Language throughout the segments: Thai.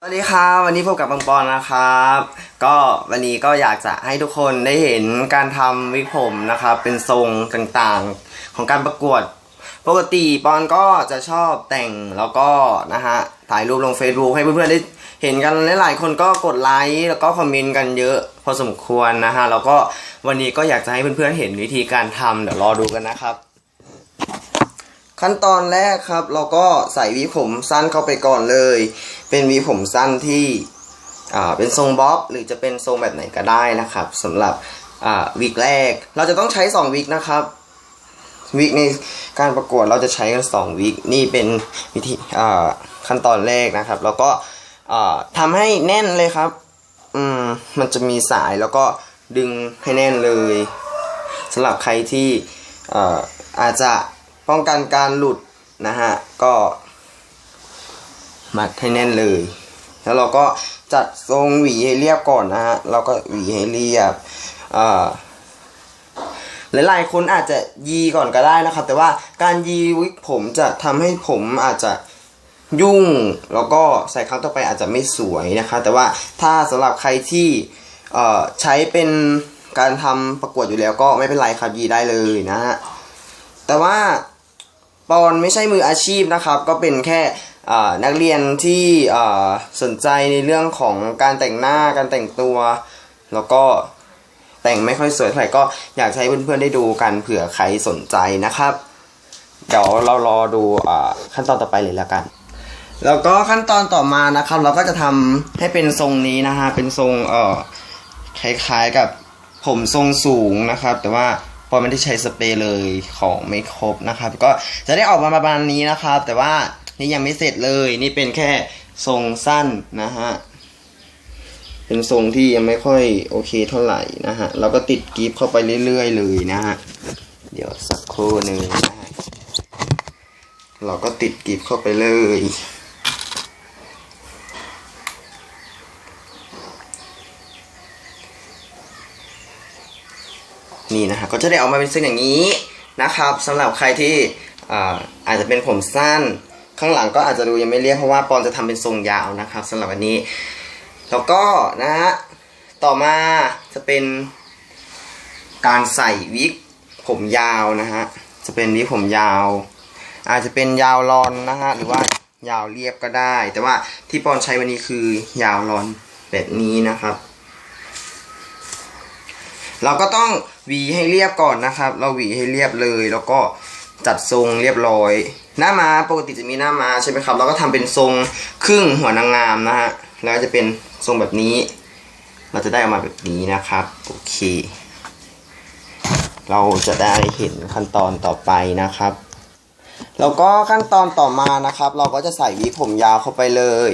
สวัสดีครับ วันนี้พบกับบังปอนนะครับ ก็วันนี้ก็อยากจะให้ทุกคนได้เห็นการทำวิกผมนะครับ เป็นทรงต่างๆของการประกวด ปกติปอนก็จะชอบแต่งแล้วก็นะฮะถ่ายรูปลง Facebook ให้เพื่อนๆได้เห็นกันหลายๆคนก็กดไลค์แล้วก็คอมเมนต์กันเยอะพอสมควรนะฮะแล้วก็วันนี้ก็อยากจะให้เพื่อนๆเห็นวิธีการทำเดี๋ยวรอดูกันนะครับ ขั้นตอนแรกครับ เราก็ใส่วีผมสั้นเข้าไปก่อนเลย เป็นวีผมสั้นที่อ่าเป็นทรงบ๊อบหรือจะเป็นทรงแบบไหนก็ได้นะครับสำหรับอ่าวิกแรก เราจะต้องใช้2วิกนะครับวิกในการประกวดเราจะใช้กัน2วิกนี่เป็นวิธีอ่าขั้นตอนแรกนะครับ แล้วก็อ่าทำให้แน่นเลยครับอืมมันจะมีสายแล้วก็ดึงให้แน่นเลยสำหรับใครที่อ่าอาจจะ ป้องกันการหลุดนะฮะ ก็มัดให้แน่นเลย แล้วเราก็จัดทรงหวีให้เรียบก่อนนะฮะ เราก็หวีให้เรียบอ่าหลายๆคนอาจจะยีก่อนก็ได้นะครับ แต่ว่าการยีวิกผมจะทำให้ผมอาจจะยุ่ง แล้วก็ใส่ครั้งต่อไปอาจจะไม่สวยนะคะ แต่ว่าถ้าสำหรับใครที่ใช้เป็นการทำประกวดอยู่แล้วก็ไม่เป็นไรครับยีได้เลยนะฮะแต่ว่า ปอนไม่ใช่มืออาชีพนะครับ ก็เป็นแค่นักเรียนที่สนใจในเรื่องของการแต่งหน้าการแต่งตัว แล้วก็แต่งไม่ค่อยสวยเท่าไหร่ก็อยากให้เพื่อนๆได้ดูกันเผื่อใครสนใจนะครับ เดี๋ยวเรารอดูอขั้นตอนต่อไปเลยแล้วกัน แล้วก็ขั้นตอนต่อมานะครับ เราก็จะทำให้เป็นทรงนี้นะฮะเป็นทรงเอ่อคล้ายๆกับผมทรงสูงนะครับ แต่ว่า พอไม่ได้ใช้สเปรย์เลยของไม่ครบนะครับ ก็จะได้ออกมาประมาณนี้นะครับ แต่ว่านี่ยังไม่เสร็จเลยนี่เป็นแค่ทรงสั้นนะฮะเป็นทรงที่ยังไม่ค่อยโอเคเท่าไหร่นะฮะเราก็ติดกรีฟเข้าไปเรื่อย ๆ เลยนะฮะเดี๋ยวสักครู่หนึ่งนะฮะเราก็ติดกรีฟเข้าไปเลยีนะฮะก็จะได้ออกมาเป็นเส้นอย่างนี้นะครับสำหรับใครที่อาอาจจะเป็นผมสั้น ข้างหลังก็อาจจะดูยังไม่เรียบเพราะว่าปอนจะทำเป็นทรงยาวนะครับสำหรับวันนี้ แล้วก็นะฮะต่อมาจะเป็นการใส่วิกผมยาวนะฮะจะเป็นวิกผมยาว อาจจะเป็นยาวรอนนะฮะหรือว่ายาวเรียบก็ได้ แต่ว่าที่ปอนใช้วันนี้คือยาวรอนแบบนี้นะครับ เราก็ต้อง หวีให้เรียบก่อนนะครับ เราหวีให้เรียบเลย แล้วก็จัดทรงเรียบร้อย หน้ามาปกติจะมีหน้ามาใช่ไหมครับ เราก็ทำเป็นทรงครึ่งหัวนางงามนะฮะ แล้วจะเป็นทรงแบบนี้ เราจะได้ออกมาแบบนี้นะครับ โอเค เราจะได้เห็นขั้นตอนต่อไปนะครับ แล้วก็ขั้นตอนต่อมานะครับ เราก็จะใส่หวีผมยาวเข้าไปเลย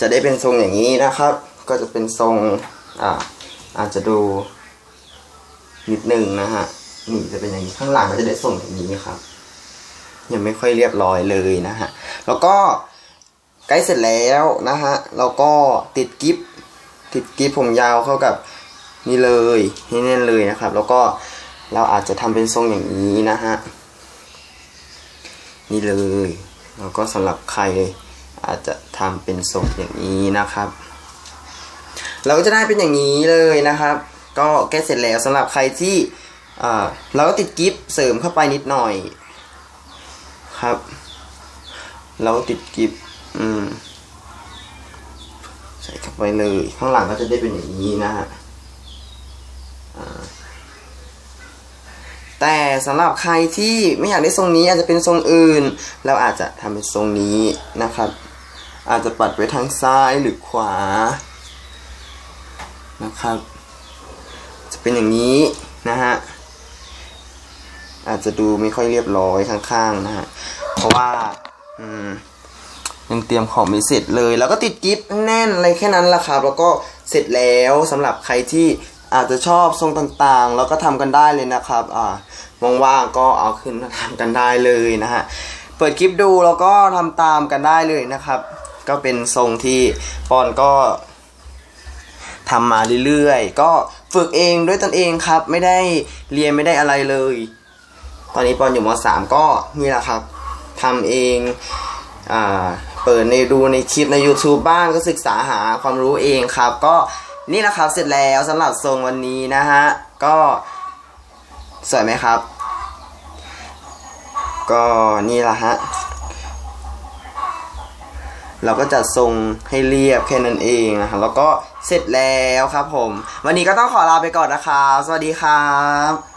จะได้เป็นทรงอย่างนี้นะครับ ก็จะเป็นทรง อ่าอาจจะดู นิดนึงนะฮะนี่จะเป็นอย่างนี้ข้างหลังก็จะได้ส่งอย่างนี้ครับ ยังไม่ค่อยเรียบร้อยเลยนะฮะแล้วก็ใกล้เสร็จแล้วนะฮะเราก็ติดกิฟติดกิฟผมยาวเข้ากับนี่เลยนี่แน่นเลยนะครับ แล้วก็เราอาจจะทำเป็นทรงอย่างนี้นะฮะนี่เลยแล้วก็สำหรับใครอาจจะทำเป็นทรงอย่างนี้นะครับ เราก็จะได้เป็นอย่างนี้เลยนะครับ ก็แก้เสร็จแล้วสำหรับใครที่เราก็ติดกิฟ์เสริมเข้าไปนิดหน่อยครับ เราติดกิฟต์อืมใส่เข้าไปเลย ข้างหลังก็จะได้เป็นอย่างนี้นะฮะแต่สำหรับใครที่ไม่อยากได้ทรงนี้อาจจะเป็นทรงอื่น เราอาจจะทำเป็นทรงนี้นะครับ อาจจะปัดไปทางซ้ายหรือขวานะครับ จะเป็นอย่างนี้นะฮะอาจจะดูไม่ค่อยเรียบร้อยข้างๆนะฮะเพราะว่าอืมยังเตรียมของไม่เสร็จเลย แล้วก็ติดกิฟต์แน่นอะไรแค่นั้นแหละครับ แล้วก็เสร็จแล้วสำหรับใครที่อาจจะชอบทรงต่างๆ แล้วก็ทำกันได้เลยนะครับอ่าว่างๆก็เอาขึ้นมาทำกันได้เลยนะฮะเปิดคลิปดูแล้วก็ทำตามกันได้เลยนะครับ ก็เป็นทรงที่ปอนก็ทำมาเรื่อยๆ ก็ ฝึกเองด้วยตนเองครับ ไม่ได้เรียนไม่ได้อะไรเลย ตอนนี้ปอนอยู่ม .3 ก็นี่แหละครับทำเองอาเปิดในดูในคลิปใน YouTube บ้างก็ศึกษาหาความรู้เองครับ ก็นี่แหละครับเสร็จแล้วสำหรับทรงวันนี้นะฮะ ก็สวยไหมครับ ก็นี่แหละฮะ เราก็จะทรงให้เรียบแค่นั้นเองนะครับแล้วก็เสร็จแล้วครับผม วันนี้ก็ต้องขอลาไปก่อนนะครับ สวัสดีครับ